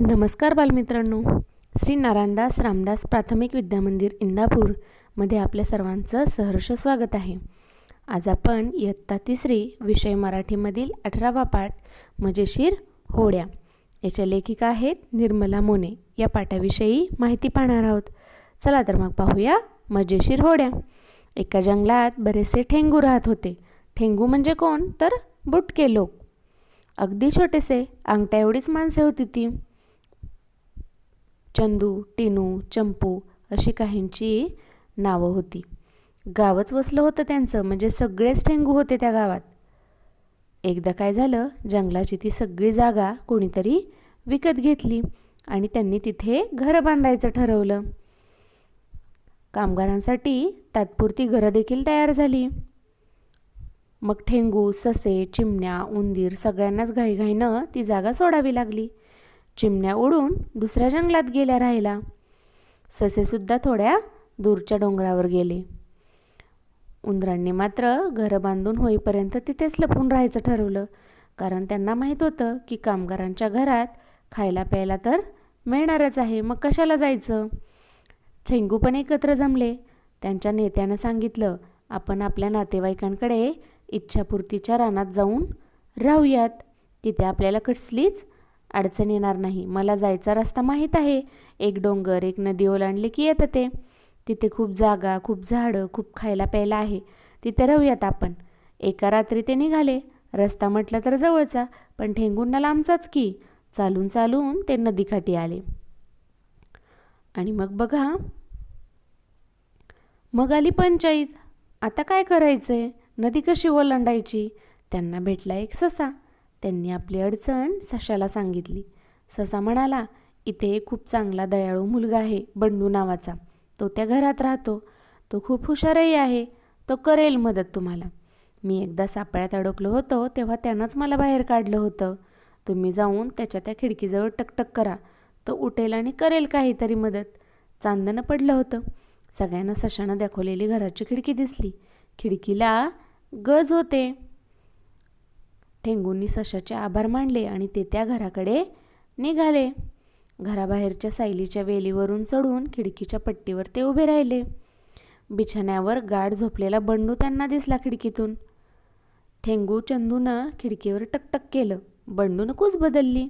नमस्कार बालमित्रांनो. श्री नारायणदास रामदास प्राथमिक विद्यामंदिर इंदापूरमध्ये आपल्या सर्वांचं सहर्ष स्वागत आहे. आज आपण इयत्ता तिसरी विषय मराठीमधील अठरावा पाठ मजेशीर होड्या याच्या लेखिका आहेत निर्मला मोने. या पाठाविषयी माहिती पाहणार आहोत. चला तर मग पाहूया मजेशीर होड्या. एका जंगलात बरेचसे ठेंगू राहत होते. ठेंगू म्हणजे कोण? तर बुटके लोक. अगदी छोटेसे अंगठ्या एवढीच माणसे होती ती. चंदू टिनू चंपू अशी काहींची नावं होती. गावच वसलं होतं त्यांचं म्हणजे सगळेच ठेंगू होते त्या गावात. एकदा काय झालं जंगलाची ती सगळी जागा कोणीतरी विकत घेतली आणि त्यांनी तिथे घरं बांधायचं ठरवलं. कामगारांसाठी तात्पुरती घरं देखील तयार झाली. मग ठेंगू ससे चिमण्या उंदीर सगळ्यांनाच घाईघाईनं ती जागा सोडावी लागली. चिमण्या उडून दुसऱ्या जंगलात गेल्या राहिला. ससेसुद्धा थोड्या दूरच्या डोंगरावर गेले. उंदरांनी मात्र घरं बांधून होईपर्यंत तिथेच लपून राहायचं ठरवलं. कारण त्यांना माहीत होतं की कामगारांच्या घरात खायला प्यायला तर मिळणारच आहे. मग कशाला जायचं? ठेंगू पण एकत्र जमले. त्यांच्या नेत्यानं सांगितलं आपण आपल्या नातेवाईकांकडे इच्छापूर्तीच्या रानात जाऊन राहूयात. तिथे आपल्याला कसलीच अडचण येणार नाही. मला जायचा रस्ता माहीत आहे. एक डोंगर एक नदी ओलांडली की येतं ते. तिथे खूप जागा खूप झाडं खूप खायला प्यायला आहे. तिथे राहूयात आपण. एका रात्री ते निघाले. रस्ता म्हटलं तर जवळचा पण ठेंगूंना लांबचाच की. चालून चालून ते नदीकाठी आले. आणि मग बघा. मग आली पंचाईत. आता काय करायचंय? नदी कशी ओलांडायची? त्यांना भेटला एक ससा. त्यांनी आपली अडचण सशाला सांगितली. ससा म्हणाला इथे खूप चांगला दयाळू मुलगा आहे बंडू नावाचा. तो त्या घरात राहतो. तो खूप हुशारही आहे. तो करेल मदत तुम्हाला. मी एकदा सापळ्यात अडकलो होतो तेव्हा त्यानंच मला बाहेर काढलं होतं. तुम्ही जाऊन त्याच्या त्या खिडकीजवळ टकटक करा. तो उठेल आणि करेल काहीतरी मदत. चांदणं पडलं होतं. सगळ्यांना सशानं दाखवलेली घराची खिडकी दिसली. खिडकीला गज होते. ठेंगूंनी सशाचे आभार मानले आणि ते त्या घराकडे निघाले. घराबाहेरच्या सायलीच्या वेलीवरून चढून खिडकीच्या पट्टीवर ते उभे राहिले. बिछाण्यावर गाढ झोपलेला बंडू त्यांना दिसला खिडकीतून. ठेंगू चंदूनं खिडकीवर टकटक केलं. बंडूनं कूच बदलली.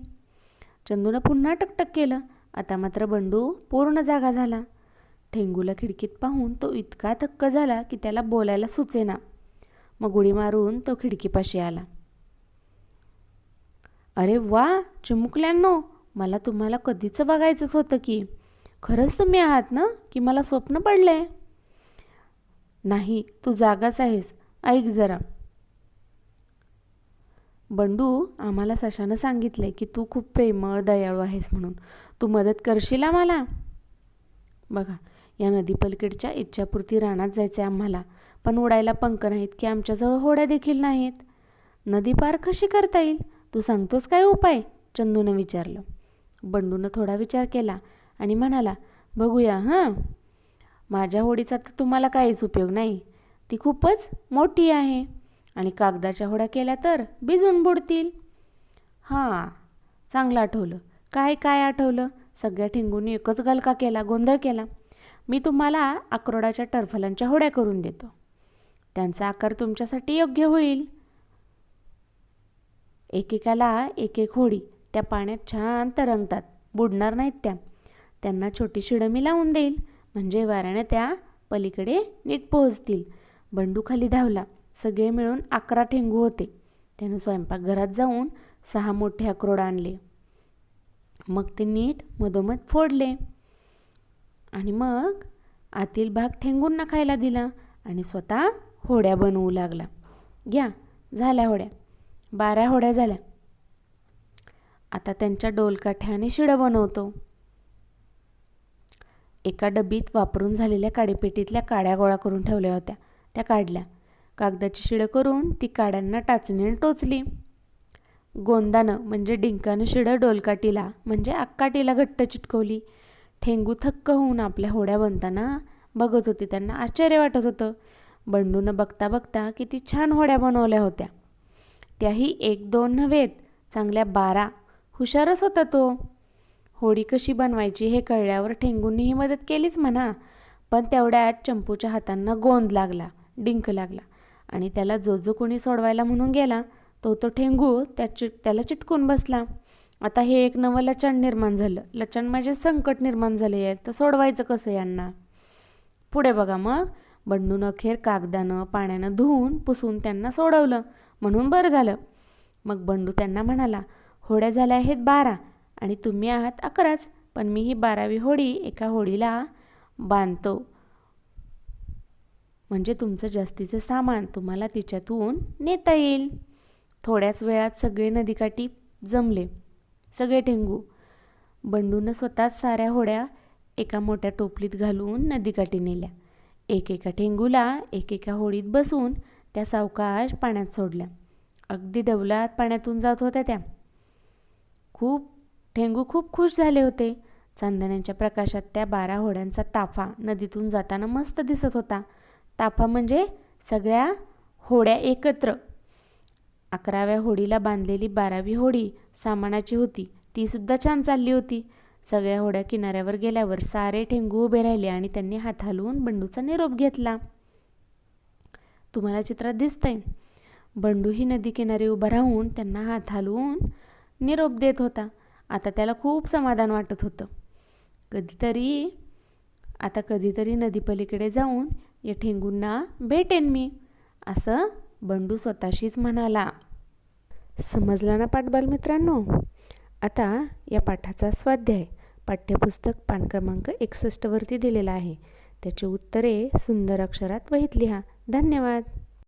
चंदूनं पुन्हा टकटक केलं. आता मात्र बंडू पूर्ण जागा झाला. ठेंगूला खिडकीत पाहून तो इतका थक्क झाला की त्याला बोलायला सुचेना. मग उडी मारून तो खिडकीपाशी आला. अरे वा चिमुकल्यांनो मला तुम्हाला कधीच बघायचंच होतं की खरंच तुम्ही आहात ना की मला स्वप्न पडलंय? नाही तू जागाच आहेस ऐक जरा. बंडू आम्हाला सशानं सांगितलंय की तू खूप प्रेमळ दयाळू आहेस म्हणून. तू मदत करशील आम्हाला? बघा या नदीपलीकडच्या इच्छापुरती रानात जायचं आहे आम्हाला पण उडायला पंख नाहीत की आमच्याजवळ होड्या देखील नाहीत. नदी पार कशी करता येईल? तू सांगतोस काय उपाय? चंदूनं विचारलं. बंडूनं थोडा विचार केला आणि म्हणाला बघूया हां. माझ्या होडीचा तर तुम्हाला काहीच उपयोग नाही. ती खूपच मोठी आहे आणि कागदाच्या होड्या केल्या तर भिजून बुडतील. हां. चांगलं आठवलं. काय काय आठवलं? सगळ्या ठिंगून एकच गलका केला गोंधळ केला. मी तुम्हाला अक्रोडाच्या टरफलांच्या होड्या करून देतो. त्यांचा आकार तुमच्यासाठी योग्य होईल. एकेकाला एक एक होडी त्या पाण्यात छान तरंगतात. बुडणार नाहीत त्या. त्यांना छोटी डमी लावून देईल. म्हणजे वाऱ्याने त्या पलीकडे नीट पोहोचतील. बंडू खाली धावला. सगळे मिळून अकरा ठेंगू होते. त्यानं स्वयंपाकघरात जाऊन सहा मोठे अक्रोड आणले. मग ते नीट मधोमध फोडले. आणि मग आतील भाग ठेंगूंना खायला दिला आणि स्वतः होड्या बनवू लागला. घ्या झाल्या होड्या. बारा होड्या झाल्या. आता त्यांच्या डोलकाठ्याने शिडा शिडं बनवतो. एका डबीत वापरून झालेल्या काडीपेटीतल्या काड्या गोळा करून ठेवल्या होत्या. त्या काढल्या. कागदाची शिडं करून ती काड्यांना टाचणीने टोचली. गोंदानं म्हणजे डिंकानं शिडं डोलकाटीला म्हणजे आक्काटीला घट्ट चिटकवली. ठेंगू थक्क होऊन आपल्या होड्या बनताना बघत होती. त्यांना आश्चर्य वाटत होतं. बंडूनं बघता बघता किती छान होड्या बनवल्या होत्या. त्याही एक दोन नव्हेत चांगल्या बारा. हुशारच होता तो. होडी कशी बनवायची हे कळल्यावर ठेंगूंनीही मदत केलीच म्हणा. पण तेवढ्यात चंपूच्या हातांना गोंद लागला डिंक लागला आणि त्याला जो जो कोणी सोडवायला म्हणून गेला तो तो ठेंगू त्या चिट त्याला चिटकून बसला. आता हे एक नवं लचण निर्माण झालं. लचण म्हणजे संकट निर्माण झाले आहे तर सोडवायचं कसं यांना? पुढे बघा मग. बंडून अखेर कागदानं पाण्यानं धुवून पुसून त्यांना सोडवलं. म्हणून बरं झालं. मग बंडू त्यांना म्हणाला होड्या झाल्या आहेत बारा आणि तुम्ही आहात अकराच पण मी ही बारावी होडी एका होडीला बांधतो. म्हणजे तुमचं जास्तीचं सामान तुम्हाला तिच्यातून नेता येईल. थोड्याच वेळात सगळे नदीकाठी जमले. सगळे ठेंगू. बंडूनं स्वतःच साऱ्या होड्या एका मोठ्या टोपलीत घालून नदीकाठी नेल्या. एकेका ठेंगूला एकेका होडीत बसून त्या सावकाश पाण्यात सोडल्या. अगदी डबलात पाण्यातून जात होत्या त्या. खूप ठेंगू खूप खुश झाले होते. चांदण्याच्या प्रकाशात त्या बारा होड्यांचा ताफा नदीतून जाताना मस्त दिसत होता. ताफा म्हणजे सगळ्या होड्या एकत्र. अकराव्या होडीला बांधलेली बारावी होडी सामानाची होती. ती सुद्धा छान चालली होती. सगळ्या होड्या किनाऱ्यावर गेल्यावर सारे ठेंगू उभे राहिले आणि त्यांनी हात हलवून बंडूचा निरोप घेतला. तुम्हाला चित्रात दिसतंय. बंडू ही नदी किनारी उभा राहून त्यांना हात हलवून निरोप देत होता. आता त्याला खूप समाधान वाटत होतं. कधीतरी आता कधीतरी नदीपलीकडे जाऊन या ठेंगूंना भेटेन मी असं बंडू स्वतःशीच म्हणाला. समजला ना पाठबाल मित्रांनो? आता या पाठाचा स्वाध्याय. पाठ्यपुस्तक पान क्रमांक एकसष्टवरती दिलेला आहे. त्याची उत्तरे सुंदर अक्षरात वहीत लिहा. धन्यवाद.